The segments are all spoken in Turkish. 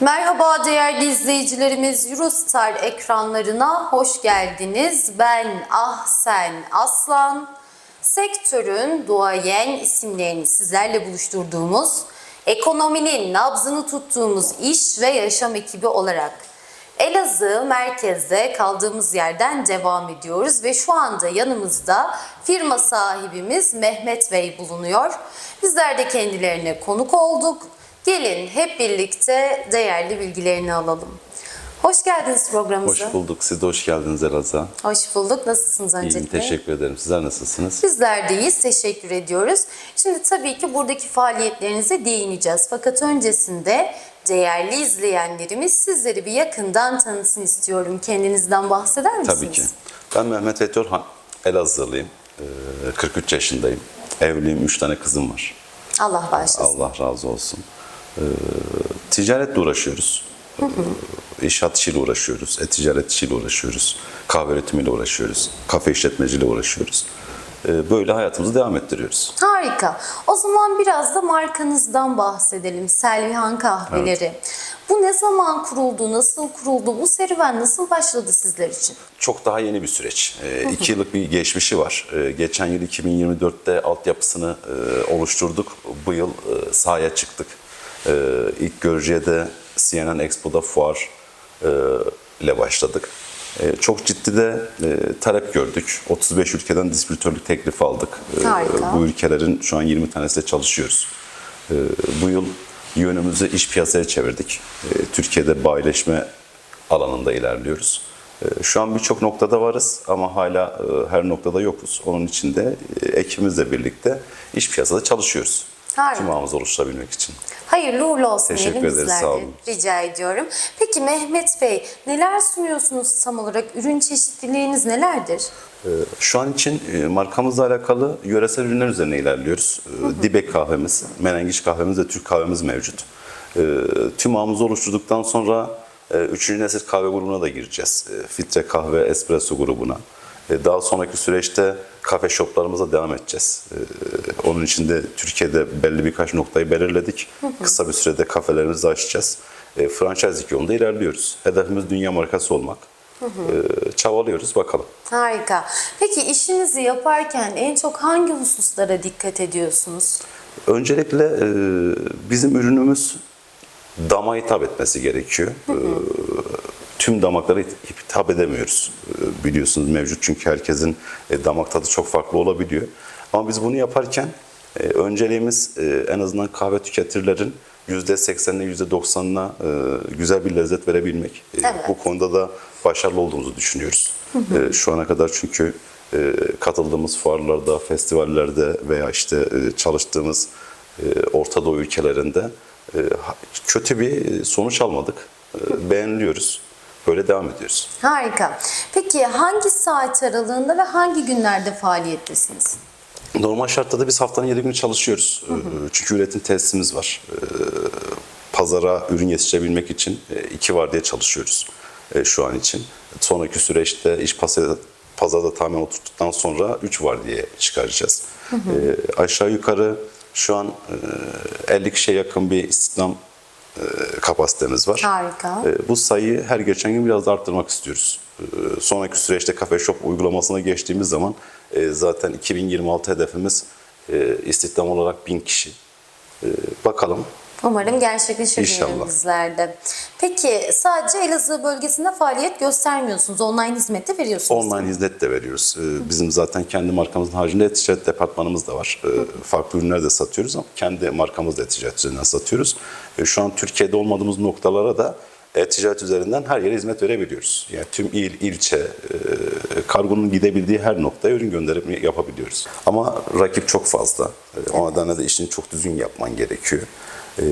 Merhaba değerli izleyicilerimiz Eurostar ekranlarına hoş geldiniz. Ben Ahsen Aslan. Sektörün duayen isimlerini sizlerle buluşturduğumuz, ekonominin nabzını tuttuğumuz iş ve yaşam ekibi olarak Elazığ merkezde kaldığımız yerden devam ediyoruz ve şu anda yanımızda firma sahibimiz Mehmet Bey bulunuyor. Bizler de kendilerine konuk olduk. Gelin hep birlikte değerli bilgilerini alalım. Hoş geldiniz programımıza. Hoş bulduk. Siz de hoş geldiniz Elazığ'a. Hoş bulduk. Nasılsınız İyiyim, öncelikle? teşekkür ederim. Sizler nasılsınız? Bizler de iyiyiz. Teşekkür ediyoruz. Şimdi tabii ki buradaki faaliyetlerinize değineceğiz. Fakat öncesinde değerli izleyenlerimiz sizleri bir yakından tanısın istiyorum. Kendinizden bahseder misiniz? Tabii ki. Ben Mehmet Etörhan, Elazığlıyım. Ee, 43 yaşındayım. Evliyim, 3 tane kızım var. Allah bağışlasın. Allah razı olsun. Ee, ticaretle uğraşıyoruz. Ee, İnşaat işiyle uğraşıyoruz, e-ticaret işiyle uğraşıyoruz, kahve üretimiyle uğraşıyoruz, kafe işletmeciliğiyle uğraşıyoruz. Ee, böyle hayatımızı devam ettiriyoruz. Harika. O zaman biraz da markanızdan bahsedelim. Selvihan Kahveleri. Bu ne zaman kuruldu, nasıl kuruldu, bu serüven nasıl başladı sizler için? Çok daha yeni bir süreç. E, iki yıllık bir geçmişi var. E, geçen yıl 2024'te altyapısını e, oluşturduk. Bu yıl e, sahaya çıktık. E, ilk görücüye de CNN Expo'da fuar e, ile başladık. E, çok ciddi de e, talep gördük. 35 ülkeden distribütörlük teklifi aldık. E, bu ülkelerin şu an 20 tanesiyle çalışıyoruz. E, bu yıl yönümüzü iş piyasaya çevirdik. E, Türkiye'de bayileşme alanında ilerliyoruz. E, Şu an birçok noktada varız ama hala e, her noktada yokuz. Onun için de e, ekibimizle birlikte iş piyasada çalışıyoruz. Harika. Tüm ağımızı oluşturabilmek için. Hayırlı uğurlu olsun Teşekkür diyelim ederiz, sağ olun. Rica ediyorum. Peki Mehmet Bey neler sunuyorsunuz tam olarak? Ürün çeşitliliğiniz nelerdir? E, Şu an için e, markamızla alakalı yöresel ürünler üzerine ilerliyoruz. E, Dibek kahvemiz, menengiç kahvemiz ve Türk kahvemiz mevcut. E, Tüm ağımızı oluşturduktan sonra e, üçüncü nesil kahve grubuna da gireceğiz. Filtre kahve, espresso grubuna. E, Daha sonraki süreçte kafe shoplarımıza devam edeceğiz. E, Onun için de Türkiye'de belli birkaç noktayı belirledik. Kısa bir sürede kafelerimizi açacağız. E, Franchise yolunda ilerliyoruz. Hedefimiz dünya markası olmak. E, Çabalıyoruz bakalım. Harika. Peki işinizi yaparken en çok hangi hususlara dikkat ediyorsunuz? Öncelikle bizim ürünümüz dama hitap etmesi gerekiyor. Tüm damaklara hit- hitap edemiyoruz. E, biliyorsunuz mevcut çünkü herkesin e, damak tadı çok farklı olabiliyor. Ama biz bunu yaparken e, önceliğimiz e, en azından kahve tüketicilerin %80'ine %90'ına e, güzel bir lezzet verebilmek. Evet. Bu konuda da başarılı olduğumuzu düşünüyoruz. Şu ana kadar çünkü katıldığımız fuarlarda, festivallerde veya işte çalıştığımız Orta Doğu ülkelerinde kötü bir sonuç almadık. Beğeniliyoruz. Böyle devam ediyoruz. Harika. Peki hangi saat aralığında ve hangi günlerde faaliyettesiniz? Normal şartlarda biz haftanın 7 günü çalışıyoruz. E, Çünkü üretim tesisimiz var. E, Pazara ürün yetiştirebilmek için e, iki var diye çalışıyoruz e, şu an için. Sonraki süreçte iş pazarda, tamamen oturttuktan sonra 3 var diye çıkaracağız. E, aşağı yukarı şu an e, 50 kişiye yakın bir istihdam e, kapasitemiz var. Harika. E, Bu sayıyı her geçen gün biraz da arttırmak istiyoruz. E, Sonraki süreçte Cafe Shop uygulamasına geçtiğimiz zaman e, zaten 2026 hedefimiz e, istihdam olarak 1000 kişi. E, Bakalım. Umarım gerçekleşir İnşallah. diyelim bizler de. Peki sadece Elazığ bölgesinde faaliyet göstermiyorsunuz. Online hizmet de veriyorsunuz. Online hizmet de veriyoruz. E, Bizim zaten kendi markamızın haricinde e-ticaret departmanımız da var. E, Farklı ürünler de satıyoruz ama kendi markamızla e-ticaret üzerinden satıyoruz. Şu an Türkiye'de olmadığımız noktalara da e-ticaret üzerinden her yere hizmet verebiliyoruz. Yani tüm il, ilçe, e, kargonun gidebildiği her noktaya ürün gönderimi yapabiliyoruz. Ama rakip çok fazla. E, O nedenle de işini çok düzgün yapman gerekiyor. E,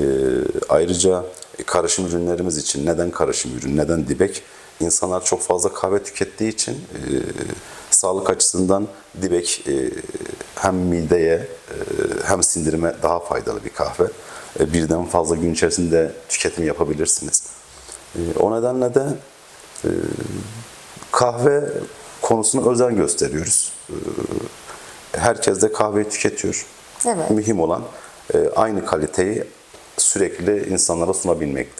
Ayrıca karışım ürünlerimiz için neden karışım ürün, neden dibek? İnsanlar çok fazla kahve tükettiği için e, sağlık açısından dibek e, hem mideye e, hem sindirime daha faydalı bir kahve. E, birden fazla gün içerisinde tüketim yapabilirsiniz. E, o nedenle de e, kahve konusuna özen gösteriyoruz. E, herkes de kahveyi tüketiyor. Evet. Mühim olan e, aynı kaliteyi sürekli insanlara sunabilmekte.